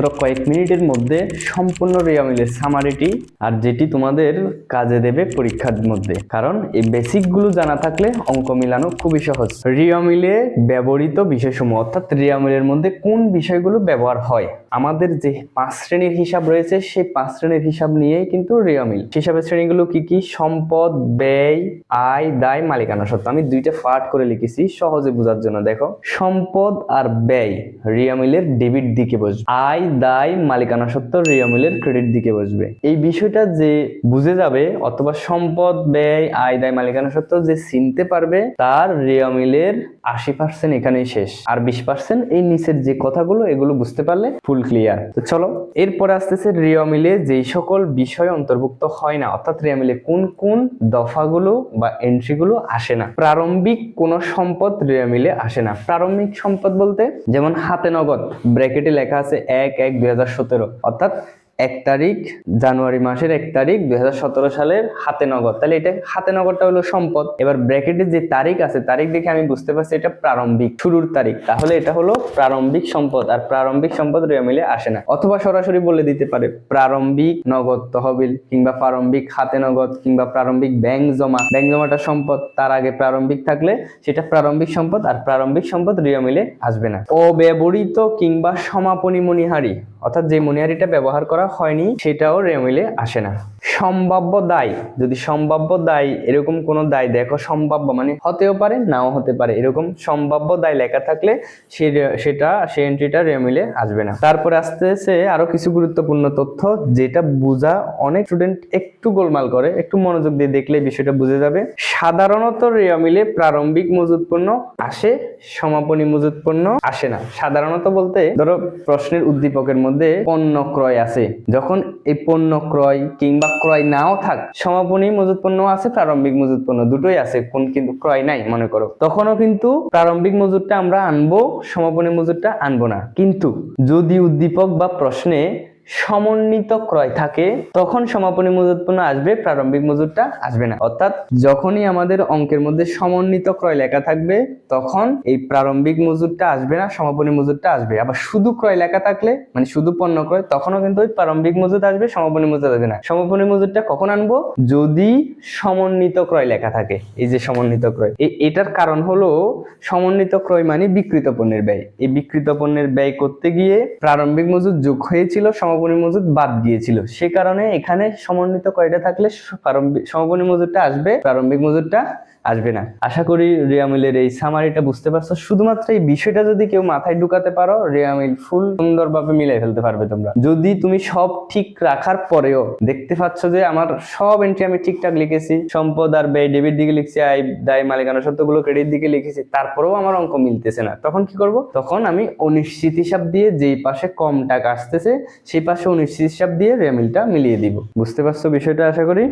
মাত্র কয়েক মিনিটের মধ্যে সম্পূর্ণ রিয়ামিলের সামারিটি আর যেটি তোমাদের কাজে দেবে পরীক্ষার মধ্যে। কারণ এই বেসিকগুলো জানা থাকলে অঙ্ক মিলানো খুবই সহজ। রিয়ামিলে ব্যবহৃত বিষয়সমূহ, অর্থাৎ রিয়ামিলের মধ্যে কোন বিষয়গুলো ব্যবহার হয়, আমাদের যে পাঁচ শ্রেণির হিসাব রয়েছে, সেই পাঁচ শ্রেণির হিসাব নিয়েই কিন্তু রিয়ামিল। হিসাবের শ্রেণীগুলো কি কি? সম্পদ, ব্যয়, আয়, দায়, মালিকানা সত্ত্ব। আমি দুইটা পার্ট করে লিখেছি, সহজে বোঝার জন্য। দেখো, সম্পদ আর ব্যয়, রিয়ামিলের ডেবিট দিকে বসবে। আয় দায় মালিকানা সত্ত্ব রিয়ামিলের ক্রেডিট দিকে বসবে। এই বিষয়টা যে বুঝে যাবে অথবা সম্পদ, ব্যয়, আয়, দায় মালিকানা সত্ত্ব যে চিনতে পারবে, তার রিয়ামিলের আশি পার্সেন্ট এখানেই শেষ। আর বিশ পার্সেন্ট এই নিচের যে কথাগুলো, এগুলো বুঝতে পারলে ফুল ক্লিয়ার তো চলো, এরপরে আসতেছে রিয়ামিলে যেই সকল বিষয় অন্তর্ভুক্ত হয় না, অর্থাৎ রিয়ামিলে কোন কোন দফাগুলো বা এন্ট্রিগুলো আসে না। প্রারম্ভিক কোন সম্পদ রিয়ামিলে আসে না। প্রারম্ভিক সম্পদ বলতে, যেমন হাতে নগদ ব্র্যাকেটে লেখা আছে এক এক দুই অর্থাৎ এক তারিখ, জানুয়ারি মাসের এক তারিখ, দুই হাজার সতেরো সালের হাতে নগদ। তাহলে এটা হাতে নগদটা হলো সম্পদ। এবার ব্র্যাকেটে যে তারিখ আছে, তারিখ দেখে আমি বুঝতে পারছি এটা প্রারম্ভিক, শুরুর তারিখ। তাহলে এটা হলো প্রারম্ভিক সম্পদ, আর প্রারম্ভিক সম্পদ মিলে আসে না। অথবা সরাসরি বলে দিতে পারে, প্রারম্ভিক নগদ তহবিল কিংবা প্রারম্ভিক হাতে নগদ কিংবা প্রারম্ভিক ব্যাংক জমা। ব্যাংক জমাটা সম্পদ, তার আগে প্রারম্ভিক থাকলে সেটা প্রারম্ভিক সম্পদ, আর প্রারম্ভিক সম্পদ মিলে আসবে না। অব্যবহৃত কিংবা সমাপনী মণিহারি অর্থাৎ যে মণিহারিটা ব্যবহার করা হয়নি সেটাও রেমিলে আসে না। সম্ভাব্য দায়, যদি সম্ভাব্য দায় এরকম কোনো দায় দেখো সম্ভাব্য মানে হতেও পারে, নাও হতে পারে, এরকম সম্ভাব্য দায় লেখা থাকলে সে- সেটা সেই এন্ট্রিটা রেমিলে আসবে না। তারপরে আসতেছে আরও কিছু গুরুত্বপূর্ণ তথ্য, যেটা বোঝা অনেক স্টুডেন্ট একটু গোলমাল করে, একটু মনোযোগ দিয়ে দেখলে বিষয়টা বুঝে যাবে। সাধারণত রেয়ামিলে প্রারম্ভিক মজুত পণ্য আসে, সমাপনী মজুত পণ্য আসে না। সাধারণত বলতে ধরো প্রশ্নের উদ্দীপকের মধ্যে পণ্য ক্রয় আছে। যখন এই পণ্য ক্রয় কিংবা ক্রয় নাও থাক। সমাপনী মজুত পণ্য আছে, প্রারম্ভিক মজুত পণ্য দুটোই আছে, কোন কিন্তু ক্রয় নাই, মনে করো। তখনও কিন্তু প্রারম্ভিক মজুরটা আমরা আনব, সমাপনী মজুরটা আনব না। কিন্তু যদি উদ্দীপক বা প্রশ্নে সমন্বিত ক্রয় থাকে, তখন সমাপনী মজুত পণ্য আসবে, প্রারম্ভিক মজুরটা আসবে না। অর্থাৎ যখনই আমাদের অঙ্কের মধ্যে সমন্বিত ক্রয় লেখা থাকবে, তখন এই প্রারম্ভিক মজুরটা আসবে না, সমাপনী মজুরটা আসবে। আবার শুধু ক্রয় লেখা থাকলে মানে শুধু পণ্য ক্রয়, তখনও কিন্তু ওই প্রারম্ভিক মজুর আসবে, সমাপনী মজুর আসবে না। সমাপনী মজুরটা কখন আনব? যদি সমন্বিত ক্রয় লেখা থাকে, এই যে সমন্বিত ক্রয়। এটার কারণ হলো, সমন্বিত ক্রয় মানে বিকৃত পণ্যের ব্যয়। এই বিকৃত পণ্যের ব্যয় করতে গিয়ে প্রারম্ভিক মজুদ যোগ হয়েছিল, সমাপনী মজুদ বাদ দিয়েছিল সে কারণে এখানে সমন্বিত কয়টা থাকলে সমগুণী মজুরটা আসবে প্রারম্ভিক মজুরটা আসবে না। আশা করি রিয়ামিলের এই সামারিটা বুঝতে পারছ। শুধুমাত্র এই বিষয়টা যদি কেউ মাথায় ঢুকাতে পারো রিয়ামিল ফুল সুন্দরভাবে মিলাই ফেলতে পারবে তোমরা। যদি তুমি সব ঠিক রাখার পরেও দেখতে পাচ্ছ যে আমার সব এন্ট্রি আমি ঠিকঠাক লিখেছি, সম্পদ আর ব্যয় ডেবিট দিকে লিখছি, আয়, দায়, মালিকানা সত্যগুলো ক্রেডিট দিকে লিখেছি, তারপরেও আমার অঙ্ক মিলতেছে না। তখন কি করব? তখন আমি অনিশ্চিত হিসাব দিয়ে যেই পাশে কম টাকা আসতেছে, সেই পাশে অনিশ্চিত হিসাব দিয়ে রিয়ামিলটা মিলিয়ে দিব। বুঝতে পারছ বিষয়টা, আশা করি?